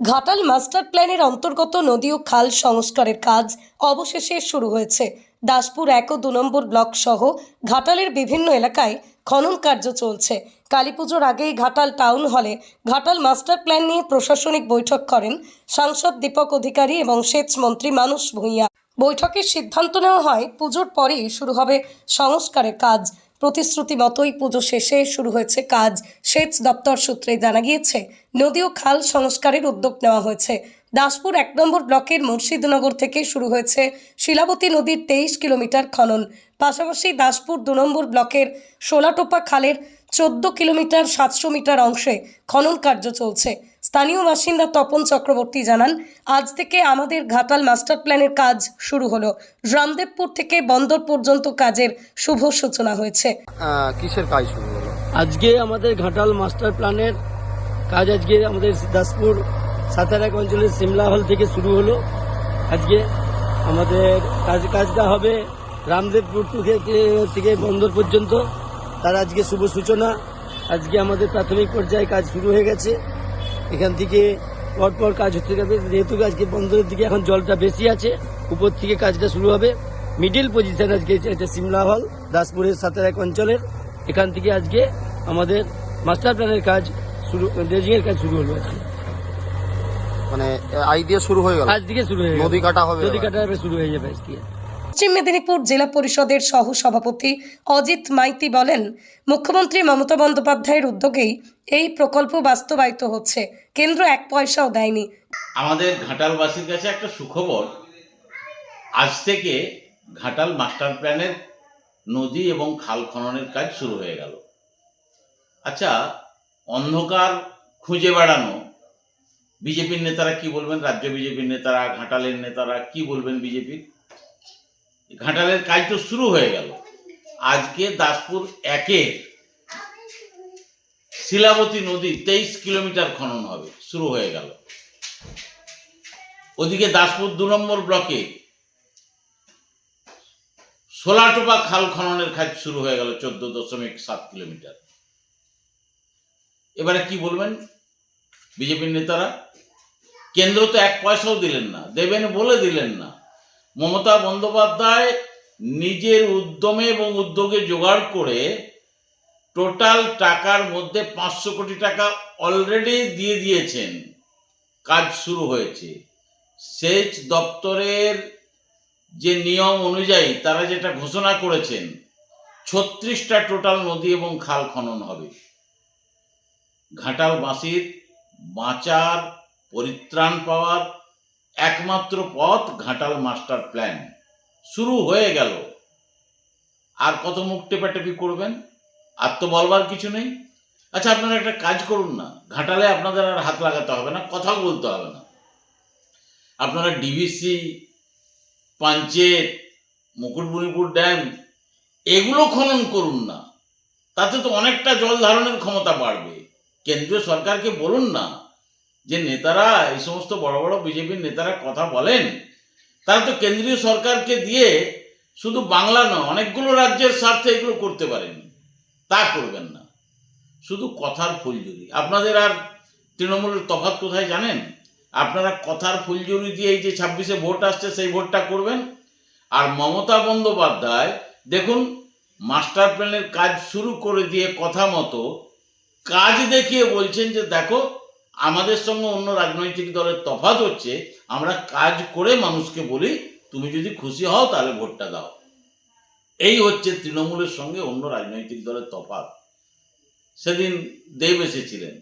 Ghatal master প্ল্যানের অন্তর্গত নদী ও খাল সংস্কারের কাজ অবশেষে শুরু হয়েছে। দাসপুর এক ও দু নম্বর ব্লক সহ ঘাটালের বিভিন্ন এলাকায় খনন কার্য চলছে। কালীপুজোর আগেই ঘাটাল টাউন হলে ঘাটাল মাস্টার প্ল্যান নিয়ে প্রশাসনিক বৈঠক করেন সাংসদ দীপক অধিকারী এবং সেচ মন্ত্রী মানুষ ভূঁইয়া। বৈঠকের সিদ্ধান্ত নেওয়া হয়, পুজোর পরেই শুরু হবে সংস্কারের কাজ। প্রতিশ্রুতি মতোই পুজো শেষে শুরু হয়েছে কাজ। সেচ দপ্তর সূত্রে জানা গিয়েছে, নদী ও খাল সংস্কারের উদ্যোগ নেওয়া হয়েছে। দাসপুর এক নম্বর ব্লকের মুর্শিদনগর থেকে শুরু হয়েছে শিলাবতী নদীর তেইশ কিলোমিটার খনন। পাশাপাশি দাসপুর দু নম্বর ব্লকের সোলাটোপা খালের চোদ্দ কিলোমিটার সাতশো মিটার অংশে খনন কার্য চলছে। স্থানীয় বাসিন্দা তপন চক্রবর্তী জানান আজ থেকে আমাদের ঘাটাল মাস্টার প্ল্যানের কাজ শুরু হলো। রামদেবপুর থেকে বন্দর পর্যন্ত কাজের শুভ সূচনা হয়েছে। কিসের কাজ শুরু হলো? আজকে আমাদের ঘাটাল মাস্টার প্ল্যানের কাজ আজকে আমাদের দাসপুর সাতারাক অঞ্চলের সিমলা হল থেকে শুরু হলো। আজকে আমাদের কাজ কাজটা হবে রামদেবপুর থেকে থেকে বন্দর পর্যন্ত। তার আজকে শুভ সূচনা। আজকে আমাদের প্রাথমিক পর্যায়ে কাজ শুরু হয়ে গেছে। এখান থেকে পরপর কাজ হতে যাবে। যেহেতু আজকে বন্দরের দিকে এখন জলটা বেশি আছে উপর থেকে কাজটা শুরু হবে। মিডিল পজিশন আজকে এটা- সিমলা হল দাসপুরের সাতারাক অঞ্চলের। এখান থেকে আজকে আমাদের মাস্টার প্ল্যানের কাজ শুরু ড্রেজিং এর কাজ শুরু হলো আজকে। মানে আইডিয়া শুরু হয়ে গেল? আজ থেকে শুরু হয়ে গেল। নদী কাটা হবে নদী কাটা শুরু হয়ে যাবে আজকে। পশ্চিম মেদিনীপুর জেলা পরিষদের সহ সভাপতি অজিত মাইতি বলেন, মুখ্যমন্ত্রী মমতা বন্দ্যোপাধ্যায়ের উদ্যোগেই এই প্রকল্প বাস্তবায়িত হচ্ছে। কেন্দ্র এক পয়সাও দেয়নি। আমাদের ঘাটালবাসীর কাছে একটা সুখবর। আজ থেকে ঘাটাল মাস্টার প্ল্যানের নদী এবং খাল খননের কাজ শুরু হয়ে গেল। আচ্ছা অন্ধকার খুঁজে বেড়ানো, বিজেপির নেতারা কি বলবেন? রাজ্য বিজেপির নেতারা, ঘাটালের নেতারা কি বলবেন বিজেপির? ঘাটালের কাজ তো শুরু হয়ে গেল। আজকে দাসপুর একের শিলাবতী নদী তেইশ কিলোমিটার খনন হবে, শুরু হয়ে গেল। ওদিকে দাসপুর দু নম্বর ব্লকে সোলাটোপা খাল খননের কাজ শুরু হয়ে গেল চোদ্দ দশমিক সাত কিলোমিটার। এবারে কি বলবেন বিজেপির নেতারা? কেন্দ্র তো এক পয়সাও দিলেন না, দেবেন বলে দিলেন না। মমতা বন্দ্যোপাধ্যায় নিজের উদ্যমে এবং উদ্যোগে জোগাড় করে টোটাল টাকার মধ্যে পাঁচশো কোটি টাকা অলরেডি দিয়ে দিয়েছেন। কাজ শুরু হয়েছে। সেচ দপ্তরের যে নিয়ম অনুযায়ী তারা যেটা ঘোষণা করেছেন, ছত্রিশটা টোটাল নদী এবং খাল খনন হবে। ঘাটাল বাঁশির বাঁচার, পরিত্রাণ পাওয়ার একমাত্র পথ ঘাটাল মাস্টার প্ল্যান। শুরু হয়ে গেল। আর কত মুখ টেপাটেপি করবেন? আর তো বলবার কিছু নেই? আচ্ছা আপনারা একটা কাজ করুন না। ঘাটালে আপনাদের আর হাত লাগাতে হবে না, কথা বলতে হবে না। আপনারা ডিভিসি পাঞ্চেত মুকুটমণিপুর ড্যাম, এগুলো খনন করুন না। তাতে তো অনেকটা জল ধারণের ক্ষমতা বাড়বে। কেন্দ্রীয় সরকারকে বলুন না। যে নেতারা এই সমস্ত বড় বড় বিজেপির নেতারা কথা বলেন, তারা তো কেন্দ্রীয় সরকারকে দিয়ে শুধু বাংলা নয়, অনেকগুলো রাজ্যের স্বার্থে এগুলো করতে পারেন। তা করবেন না। শুধু কথার ফুলঝুরি আপনাদের আর তৃণমূলের তফাৎ কোথায় জানেন? আপনারা কথার ফুলঝুরি দিয়ে এই যে ছাব্বিশে ভোট আসছে, সেই ভোটটা করবেন। আর মমতা বন্দ্যোপাধ্যায়, দেখুন, মাস্টার প্ল্যানের কাজ শুরু করে দিয়ে কথা মতো কাজ দেখিয়ে বলছেন যে, দেখো আমাদের সঙ্গে অন্য রাজনৈতিক দলের তফাৎ হচ্ছে, আমরা কাজ করে মানুষকে বলি, তুমি যদি খুশি হও তাহলে ভোটটা দাও। এই হচ্ছে তৃণমূলের সঙ্গে অন্য রাজনৈতিক দলের তফাৎ। সেদিন দেব এসেছিলেন।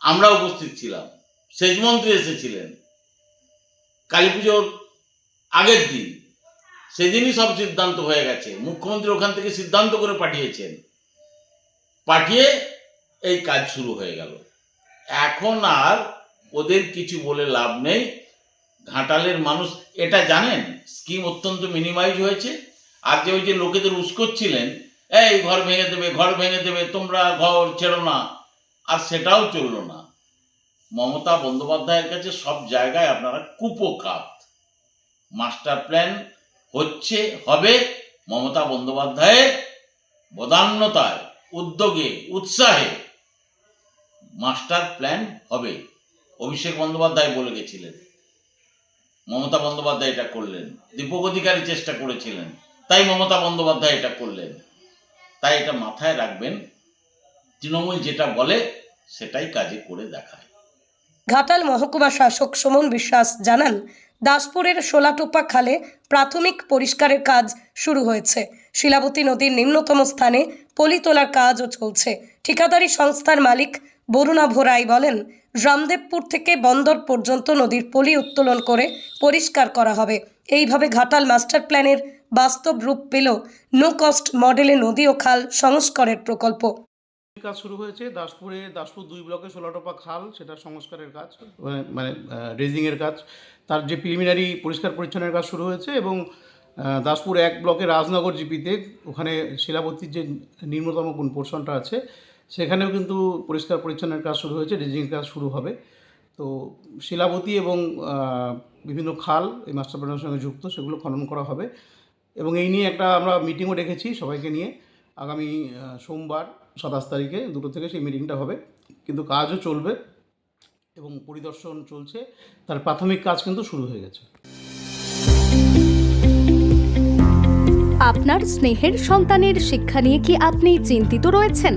আমরা উপস্থিত ছিলাম। সেচমন্ত্রী এসেছিলেন। কালী পুজোর আগের দিন। সেদিনই সব সিদ্ধান্ত হয়ে গেছে। মুখ্যমন্ত্রী ওখান থেকে সিদ্ধান্ত করে পাঠিয়েছেন। পাঠিয়ে এই কাজ শুরু হয়ে গেল। এখন আর ওদের কিছু বলে লাভ নেই। ঘাটালের মানুষ, এটা জানেন? স্কিম অত্যন্ত মিনিমাইজ হয়েছে। আর যে ওই যে লোকেদের উস্কোচ্ছিলেন, এই ঘর ভেঙে দেবে, ঘর ভেঙে দেবে, তোমরা ঘর ছেড়ো না। আর সেটাও চলল না। মমতা বন্দ্যোপাধ্যায়ের কাছে সব জায়গায় আপনারা কুপোকাত। মাস্টার প্ল্যান হচ্ছে, হবে মমতা বন্দ্যোপাধ্যায়ের বদান্যতায়, উদ্যোগে, উৎসাহে। মাস্টার প্ল্যান হবে। অভিষেক বন্দ্যোপাধ্যায় বলে গেছিলেন। মমতা বন্দ্যোপাধ্যায় এটা করলেন। দীপক অধিকারী চেষ্টা করেছিলেন। তাই মমতা বন্দ্যোপাধ্যায় এটা করলেন। তাই এটা মাথায় রাখবেন, তৃণমূল যেটা বলে সেটাই কাজে করে দেখায়। ঘাটাল মহকুমা শাসক সুমন বিশ্বাস জানান, দাসপুরের সোলাটোপা খালে প্রাথমিক পরিষ্কারের কাজ শুরু হয়েছে। শিলাবতী নদীর নিম্নতম স্থানে পলি তোলার কাজও চলছে। ঠিকাদারি সংস্থার মালিক বরুণাভ রায় বলেন, রামদেবপুর থেকে বন্দর পর্যন্ত নদীর পলি উত্তোলন করে পরিষ্কার করা হবে। এইভাবে ঘাটাল মাস্টার প্ল্যানের বাস্তব রূপ পেল নো কস্ট মডেলে নদী ও খাল সংস্কারের প্রকল্প। কাজ শুরু হয়েছে দাসপুরে, দাসপুর দুই ব্লকে ষোলোটোপা খাল, সেটা সংস্কারের কাজ মানে মানে রেজিংয়ের কাজ। তার যে প্রিলিমিনারি পরিষ্কার পরিচ্ছন্নের কাজ শুরু হয়েছে এবং দাসপুর এক ব্লকে রাজনগর জিপিতে, ওখানে শিলাবতীর যে নিম্নতম কোন পোর্শনটা আছে সেখানেও কিন্তু পরিষ্কার পরিচ্ছন্নের কাজ শুরু হয়েছে রেজিংয়ের কাজ শুরু হবে। তো শিলাবতী এবং বিভিন্ন খাল এই মাস্টার প্ল্যানের সঙ্গে যুক্ত, সেগুলো খনন করা হবে। এবং এই নিয়ে একটা আমরা মিটিংও রেখেছি সবাইকে নিয়ে। আগামী সোমবার সাতাশ তারিখে দুটো থেকে সেই মিটিংটা হবে। কিন্তু কাজও চলবে এবং পরিদর্শন চলছে। তার প্রাথমিক কাজ কিন্তু শুরু হয়ে গেছে। আপনার স্নেহের সন্তানের শিক্ষা নিয়ে কি আপনি চিন্তিত রয়েছেন?